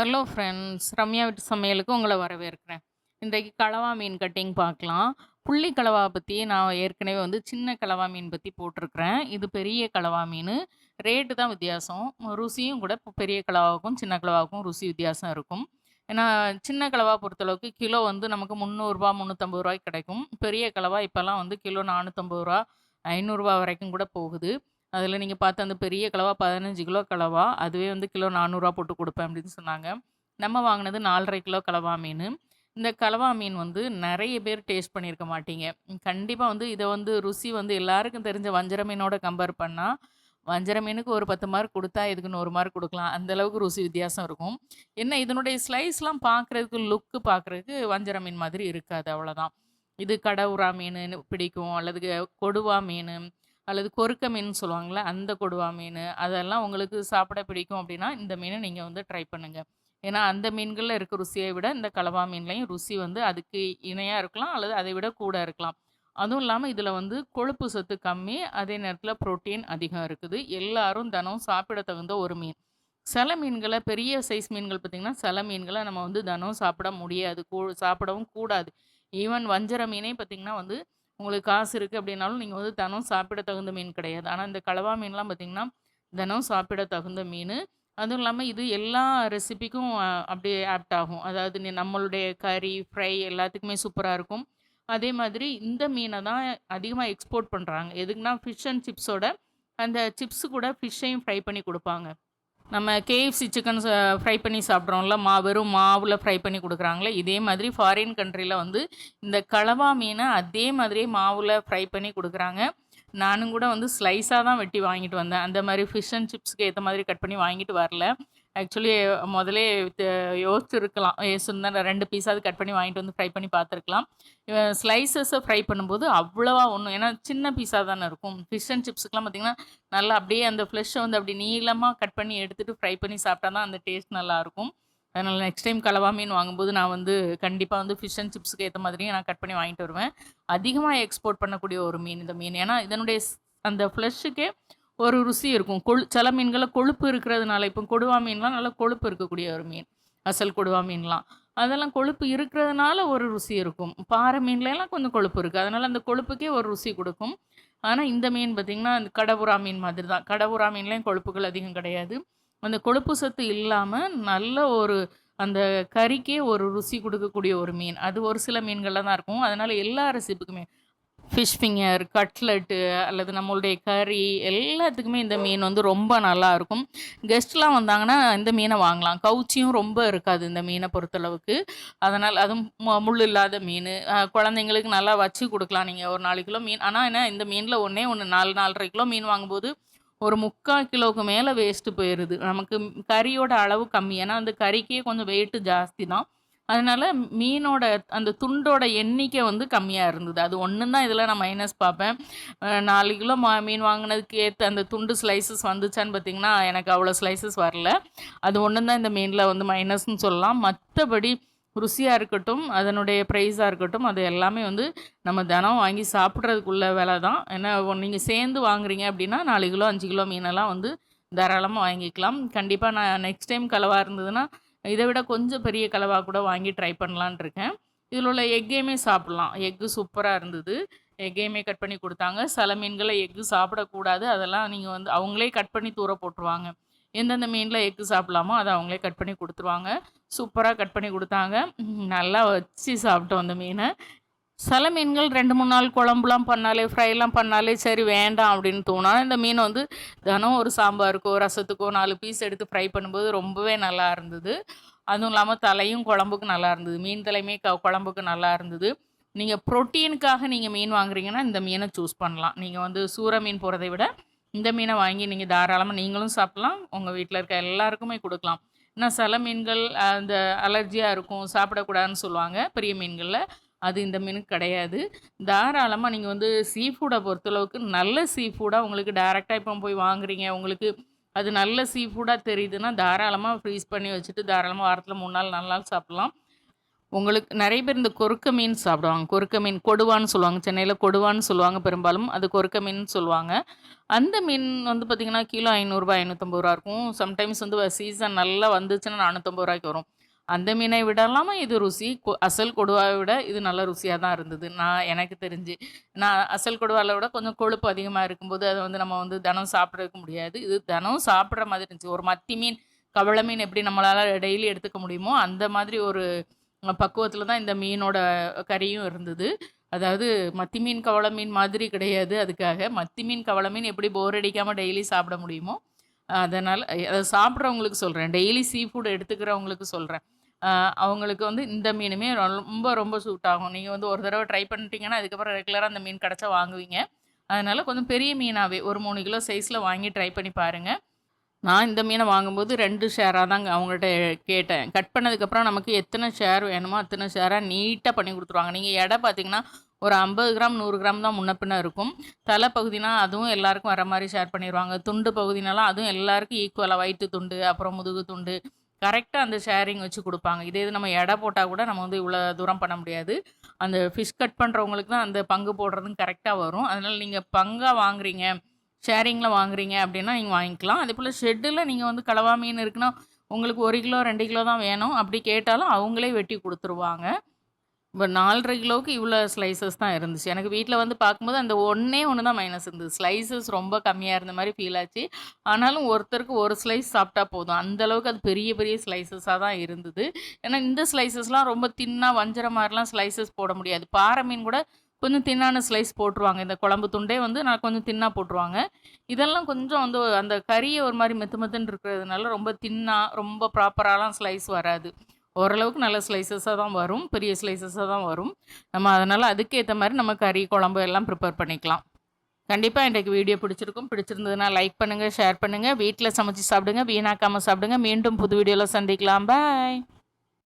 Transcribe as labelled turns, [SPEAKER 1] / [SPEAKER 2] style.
[SPEAKER 1] Hello friends Ramya வீட்டு சமையலுக்கு உங்களை வரவேற்கிறேன். இன்றைக்கு கலவா மீன் கட்டிங் பார்க்கலாம். புள்ளி கலவா பற்றி நான் ஏற்கனவே வந்து சின்ன கலவா மீன் பற்றி போட்டிருக்கிறேன். இது பெரிய கலவா மீன். ரேட்டு தான் வித்தியாசம். ருசியும் கூட இப்போ பெரிய கலவாவுக்கும் சின்ன கலவாவுக்கும் ருசி வித்தியாசம் இருக்கும். ஏன்னா சின்ன கலவா பொறுத்தளவுக்கு கிலோ வந்து நமக்கு முந்நூறுரூவா முந்நூற்றம்பது ரூபாய்க்கு கிடைக்கும். பெரிய கலவா இப்போல்லாம் வந்து கிலோ நானூற்றம்பது ரூபா ஐநூறுரூவா வரைக்கும் கூட போகுது. அதில் நீங்கள் பார்த்த அந்த பெரிய கலவா பதினஞ்சு கிலோ கலவா அதுவே வந்து கிலோ நானூறுரூவா போட்டு கொடுப்பேன் அப்படின்னு சொன்னாங்க. நம்ம வாங்கினது நாலரை கிலோ கலவா மீன். இந்த கலவா மீன் வந்து நிறைய பேர் டேஸ்ட் பண்ணியிருக்க மாட்டீங்க. கண்டிப்பாக வந்து இதை வந்து ருசி வந்து எல்லாருக்கும் தெரிஞ்ச வஞ்சர மீனோட கம்பேர் பண்ணால் வஞ்சர மீனுக்கு ஒரு பத்து மார்க் கொடுத்தா இதுக்கு நூறு மார்க் கொடுக்கலாம். அந்த அளவுக்கு ருசி வித்தியாசம் இருக்கும். என்ன இதனுடைய ஸ்லைஸ்லாம் பார்க்குறதுக்கு லுக்கு பார்க்குறதுக்கு வஞ்சர மீன் மாதிரி இருக்காது அவ்வளோதான் இது கடவுரா மீன் பிடிக்கும் அல்லது கொடுவா மீன் அல்லது கொறுக்க மீன் சொல்லுவாங்கள்ல அந்த கொடுவா மீன் அதெல்லாம் உங்களுக்கு சாப்பிட பிடிக்கும் அப்படின்னா இந்த மீனை நீங்கள் வந்து ட்ரை பண்ணுங்கள் ஏன்னா அந்த மீன்களில் இருக்க ருசியை விட இந்த கலவா மீன்லையும் ருசி வந்து அதுக்கு இணையாக இருக்கலாம் அல்லது அதை விட கூட இருக்கலாம். அதுவும் இல்லாமல் இதில் வந்து கொழுப்பு சத்து கம்மி அதே நேரத்தில் புரோட்டீன் அதிகம் இருக்குது. எல்லாரும் தினம் சாப்பிட தகுந்த ஒரு மீன். சில மீன்களை பெரிய சைஸ் மீன்கள் பார்த்திங்கன்னா சில மீன்களை நம்ம வந்து தினம் சாப்பிட முடியாது கூ சாப்பிடவும் கூடாது. ஈவன் வஞ்சர மீனே பார்த்திங்கன்னா வந்து உங்களுக்கு காசு இருக்குது அப்படின்னாலும் நீங்கள் வந்து தினம் சாப்பிட தகுந்த மீன் கிடையாது. ஆனால் இந்த கலவா மீன்லாம் பார்த்திங்கன்னா தினம் சாப்பிட தகுந்த மீன். அதுவும் இல்லாமல் இது எல்லா ரெசிபிக்கும் அப்படியே ஆப்ட் ஆகும். அதாவது நீ நம்மளுடைய கறி ஃப்ரை எல்லாத்துக்குமே சூப்பராக இருக்கும். அதே மாதிரி இந்த மீனை தான் அதிகமாக எக்ஸ்போர்ட் பண்ணுறாங்க எதுக்குன்னா ஃபிஷ் அண்ட் சிப்ஸோட அந்த சிப்ஸு கூட ஃபிஷ்ஷையும் ஃப்ரை பண்ணி கொடுப்பாங்க. நம்ம கேஎஃப்சி சிக்கன் ஃப்ரை பண்ணி சாப்பிட்றோம்ல மா வெறும் மாவில் ஃப்ரை பண்ணி கொடுக்குறாங்களே இதே மாதிரி ஃபாரின் கண்ட்ரியில் வந்து இந்த கலவா மீனை அதே மாதிரியே மாவில் ஃப்ரை பண்ணி கொடுக்குறாங்க. நானும் கூட வந்து ஸ்லைஸாக தான் வெட்டி வாங்கிட்டு வந்தேன். அந்த மாதிரி ஃபிஷ் அண்ட் சிப்ஸ்க்கு ஏற்ற மாதிரி கட் பண்ணி வாங்கிட்டு வரல. ஆக்சுவலி முதலே யோசிச்சிருக்கலாம். சொன்ன ரெண்டு பீஸாவது கட் பண்ணி வாங்கிட்டு வந்து ஃப்ரை பண்ணி பார்த்துருக்கலாம். ஸ்லைசஸை ஃப்ரை பண்ணும்போது அவ்வளோவா ஒன்றும் ஏன்னா சின்ன பீஸாக தானே இருக்கும். ஃபிஷ் அண்ட் சிப்ஸுக்கெலாம் பார்த்திங்கன்னா நல்லா அப்படியே அந்த ஃப்ளெஷ்ஷை வந்து அப்படி நீளமாக கட் பண்ணி எடுத்துகிட்டு ஃப்ரை பண்ணி சாப்பிட்டா தான் அந்த டேஸ்ட் நல்லாயிருக்கும் அதனால் நெக்ஸ்ட் டைம் கலவா மீன் வாங்கும்போது நான் வந்து கண்டிப்பாக வந்து ஃபிஷ் அண்ட் சிப்ஸுக்கு ஏற்ற மாதிரியும் நான் கட் பண்ணி வாங்கிட்டு வருவேன். அதிகமாக எக்ஸ்போர்ட் பண்ணக்கூடிய ஒரு மீன் இந்த மீன். ஏன்னா இதனுடைய அந்த ஃப்ளெஷ்ஷுக்கே ஒரு ருசி இருக்கும். கொழு சில மீன்களில் கொழுப்பு இருக்கிறதுனால இப்போ கொடுவா மீன்லாம் நல்லா கொழுப்பு இருக்கக்கூடிய ஒரு மீன். அசல் கொடுவா மீன்லாம். அதெல்லாம் கொழுப்பு இருக்கிறதுனால ஒரு ருசி இருக்கும். பாறை மீன்லாம் கொஞ்சம் கொழுப்பு இருக்குது அதனால் அந்த கொழுப்புக்கே ஒரு ருசி கொடுக்கும். ஆனால் இந்த மீன் பார்த்திங்கன்னா அந்த கடவுரா மீன் மாதிரி தான் கடவுரா மீன்லேயும் கொழுப்புகள் அதிகம் கிடையாது. அந்த கொழுப்பு சத்து இல்லாமல் நல்ல ஒரு அந்த கறிக்கே ஒரு ருசி கொடுக்கக்கூடிய ஒரு மீன். அது ஒரு சில மீன்களில் தான் இருக்கும். அதனால் எல்லா ரெசிப்புக்குமே ஃபிஷ் ஃபிங்கர் கட்லெட்டு அல்லது நம்மளுடைய கறி எல்லாத்துக்குமே இந்த மீன் வந்து ரொம்ப நல்லா இருக்கும். கெஸ்ட்லாம் வந்தாங்கன்னா இந்த மீனை வாங்கலாம். கவுச்சியும் ரொம்ப இருக்காது இந்த மீனை பொறுத்தளவுக்கு. அதனால் அதுவும் முள் இல்லாத மீன். குழந்தைங்களுக்கு நல்லா வச்சு கொடுக்கலாம் நீங்கள் ஒரு நாலு கிலோ மீன். ஆனால் என்ன இந்த மீனில் ஒன்றே ஒன்று நாலு நாலரை கிலோ மீன் வாங்கும்போது ஒரு முக்கால் கிலோவுக்கு மேலே வேஸ்ட்டு போயிடுது நமக்கு கறியோட அளவு கம்மி. ஏன்னா அந்த கறிக்கே கொஞ்சம் வெயிட்டு ஜாஸ்தி தான். அதனால் மீனோட அந்த துண்டோட எண்ணிக்கை வந்து கம்மியாக இருந்தது. அது ஒன்று தான் இதில் நான் மைனஸ் பார்ப்பேன். நாலு கிலோ மா மீன் வாங்கினதுக்கு ஏற்ற அந்த துண்டு ஸ்லைசஸ் வந்துச்சான்னு பார்த்தீங்கன்னா எனக்கு அவ்வளோ ஸ்லைசஸ் வரல. அது ஒன்று தான் இந்த மீனில் வந்து மைனஸ்னு சொல்லலாம். மற்றபடி ருசியாக இருக்கட்டும் அதனுடைய ப்ரைஸாக இருக்கட்டும் அது எல்லாமே வந்து நம்ம தினம் வாங்கி சாப்பிட்றதுக்குள்ள விலை தான். ஏன்னா நீங்கள் சேர்ந்து வாங்குறீங்க அப்படின்னா நாலு கிலோ அஞ்சு கிலோ மீனெல்லாம் வந்து தாராளமாக வாங்கிக்கலாம். கண்டிப்பாக நான் நெக்ஸ்ட் டைம் கலவாக இருந்ததுன்னா இதை விட கொஞ்சம் பெரிய கலவாக கூட வாங்கி ட்ரை பண்ணலான் இருக்கேன். இதில் உள்ள எக்கையுமே சாப்பிட்லாம். எக்கு சூப்பராக இருந்தது. எக்கையுமே கட் பண்ணி கொடுத்தாங்க. சில மீன்களை எக்கு சாப்பிடக்கூடாது. அதெல்லாம் நீங்கள் வந்து அவங்களே கட் பண்ணி தூர போட்டுருவாங்க. எந்தெந்த மீனில் எக்கு சாப்பிட்லாமோ அதை அவங்களே கட் பண்ணி கொடுத்துருவாங்க. சூப்பராக கட் பண்ணி கொடுத்தாங்க. நல்லா வச்சு சாப்பிட்டோம் அந்த மீனை. சில மீன்கள் ரெண்டு மூணு நாள் குழம்புலாம் பண்ணாலே ஃப்ரைலாம் பண்ணாலே சரி வேண்டாம் அப்படின்னு தோணும். இந்த மீன் வந்து தினம் ஒரு சாம்பாருக்கோ ரசத்துக்கோ நாலு பீஸ் எடுத்து ஃப்ரை பண்ணும்போது ரொம்பவே நல்லா இருந்தது. அதுவும் இல்லாமல் தலையும் குழம்புக்கு நல்லா இருந்தது. மீன் தலையுமே க குழம்புக்கு நல்லா இருந்தது. நீங்கள் ப்ரோட்டீனுக்காக நீங்கள் மீன் வாங்குறீங்கன்னா இந்த மீனை சூஸ் பண்ணலாம். நீங்கள் வந்து சூற மீன் போகிறதை விட இந்த மீனை வாங்கி நீங்கள் தாராளமாக நீங்களும் சாப்பிட்லாம். உங்கள் வீட்டில் இருக்க எல்லாருக்குமே கொடுக்கலாம். ஏன்னா சில மீன்கள் அந்த அலர்ஜியாக இருக்கும் சாப்பிடக்கூடாதுன்னு சொல்லுவாங்க. பெரிய மீன்களில் அது இந்த மீன் கிடையாது தாராளமாக நீங்கள் வந்து சீ ஃபுட்டை பொறுத்தளவுக்கு நல்ல சீ ஃபுட்டாக உங்களுக்கு டேரெக்டாக இப்போ போய் வாங்குறீங்க உங்களுக்கு அது நல்ல சீ ஃபுட்டாக தெரியுதுன்னா தாராளமாக ஃப்ரீஸ் பண்ணி வச்சுட்டு தாராளமாக வாரத்தில் மூணு நாள் நாலு நாள் சாப்பிட்லாம் உங்களுக்கு நிறைய பேர் இந்த கொறுக்க மீன் சாப்பிடுவாங்க. கொறுக்க மீன் கொடுவான்னு சொல்லுவாங்க. சென்னையில் கொடுவான்னு சொல்லுவாங்க பெரும்பாலும். அது கொறுக்க மீன் சொல்லுவாங்க. அந்த மீன் வந்து பார்த்தீங்கன்னா, கிலோ ஐநூறுரூபா ஐநூற்றம்பது ரூபா இருக்கும். சம்டைம்ஸ் வந்து சீசன் நல்லா வந்துச்சுன்னா நானூற்றம்பது ரூபாய்க்கு வரும். அந்த மீனை விடலாமா இது ருசி. கொ அசல் கொடுவாவை விட இது நல்ல ருசியாக தான் இருந்தது. நான் எனக்கு தெரிஞ்சு. நான் அசல் கொடுவாவில் விட கொஞ்சம் கொழுப்பு அதிகமாக இருக்கும்போது, அதை வந்து நம்ம வந்து தினம் சாப்பிடறதுக்கு முடியாது. இது தினம் சாப்பிட்ற மாதிரி இருந்துச்சு. ஒரு மத்தி மீன், கவள மீன் எப்படி நம்மளால் டெய்லி எடுத்துக்க முடியுமோ, அந்த மாதிரி ஒரு பக்குவத்தில் தான் இந்த மீனோட கறியும் இருந்தது. அதாவது மத்தி மீன், கவள மீன் மாதிரி கிடையாது அதுக்காக. மத்தி மீன், கவள மீன் எப்படி போர் அடிக்காமல் டெய்லி சாப்பிட முடியுமோ, அதனால் அதை சாப்பிட்றவங்களுக்கு சொல்கிறேன் டெய்லி சீ ஃபுட் எடுத்துக்கிறவங்களுக்கு சொல்கிறேன் அவங்களுக்கு வந்து இந்த மீனுமே ரொம்ப ரொம்ப சூட் ஆகும். நீங்கள் வந்து ஒரு தடவை ட்ரை பண்ணிட்டீங்கன்னா, அதுக்கப்புறம் ரெகுலராக அந்த மீன் கிடைச்சா வாங்குவீங்க. அதனால் கொஞ்சம் பெரிய மீனாகவே ஒரு மூணு கிலோ சைஸில் வாங்கி ட்ரை பண்ணி பாருங்க. நான் இந்த மீனை வாங்கும்போது ரெண்டு ஷேராக தாங்க அவங்கள்ட்ட கேட்டேன். கட் பண்ணதுக்கப்புறம் நமக்கு எத்தனை ஷேர் வேணுமோ, அத்தனை ஷேராக நீட்டாக பண்ணி கொடுத்துருவாங்க நீங்கள் எடை பார்த்தீங்கன்னா, ஒரு 50 கிராம், நூறு கிராம் தான் முன்ன பின்ன இருக்கும். தலை பகுதினா அதுவும் எல்லாருக்கும் வர மாதிரி ஷேர் பண்ணிடுவாங்க துண்டு பகுதினாலாம் அதுவும் எல்லாருக்கும் ஈக்குவலாக வயிற்று துண்டு, அப்புறம் முதுகு துண்டு, கரெக்டாக அந்த ஷேரிங் வச்சு கொடுப்பாங்க இதே இது நம்ம எடை போட்டால் கூட நம்ம வந்து இவ்வளோ தூரம் பண்ண முடியாது. அந்த ஃபிஷ் கட் பண்ணுறவங்களுக்கு தான் அந்த பங்கு போடுறதும் கரெக்டாக வரும். அதனால் நீங்கள் பங்காக வாங்குறீங்க, ஷேரிங்கில் வாங்குறீங்க அப்படின்னா நீங்கள் வாங்கிக்கலாம். அதே போல் ஷெட்டில் நீங்கள் வந்து கலவா மீன் இருக்குன்னா, உங்களுக்கு ஒரு கிலோ, ரெண்டு கிலோ தான் வேணும். அப்படி கேட்டாலும் அவங்களே வெட்டி கொடுத்துருவாங்க இப்போ நாலரை கிலோவுக்கு இவ்வளோ ஸ்லைசஸ் தான் இருந்துச்சு. எனக்கு வீட்டில் வந்து பார்க்கும்போது அந்த ஒன்றே ஒன்று தான் மைனஸ் இருந்தது. ஸ்லைசஸ் ரொம்ப கம்மியாக இருந்த மாதிரி ஃபீல் ஆச்சு. ஆனாலும் ஒருத்தருக்கு ஒரு ஸ்லைஸ் சாப்பிட்டா போதும். அந்த அளவுக்கு அது பெரிய பெரிய ஸ்லைசஸாக தான் இருந்தது. ஏன்னா இந்த ஸ்லைசஸ்லாம் ரொம்ப தின்னாக வஞ்சர மாதிரிலாம் ஸ்லைசஸ் போட முடியாது. பாறை மீன் கூட கொஞ்சம் தின்னான ஸ்லைஸ் போட்டுருவாங்க. இந்த குழம்பு துண்டே வந்து நான் கொஞ்சம் தின்னா போட்டுருவாங்க. இதெல்லாம் கொஞ்சம் வந்து அந்த கறியை ஒரு மாதிரி மெத்து மெத்துன்னு இருக்கிறதுனால ரொம்ப தின்னா, ரொம்ப ப்ராப்பராலாம் ஸ்லைஸ் வராது. ஓரளவுக்கு நல்ல ஸ்லைசஸாக தான் வரும். பெரிய ஸ்லைசஸாக தான் வரும். நம்ம அதனால் அதுக்கேற்ற மாதிரி நம்ம கறி, குழம்பு எல்லாம் ப்ரிப்பேர் பண்ணிக்கலாம். கண்டிப்பாக இன்றைக்கு வீடியோ பிடிச்சிருக்கும். பிடிச்சிருந்ததுன்னா லைக் பண்ணுங்கள் ஷேர் பண்ணுங்கள் வீட்டில் சமைச்சு சாப்பிடுங்க. வீணாக்காமல் சாப்பிடுங்க. மீண்டும் புது வீடியோவில் சந்திக்கலாம். பாய்.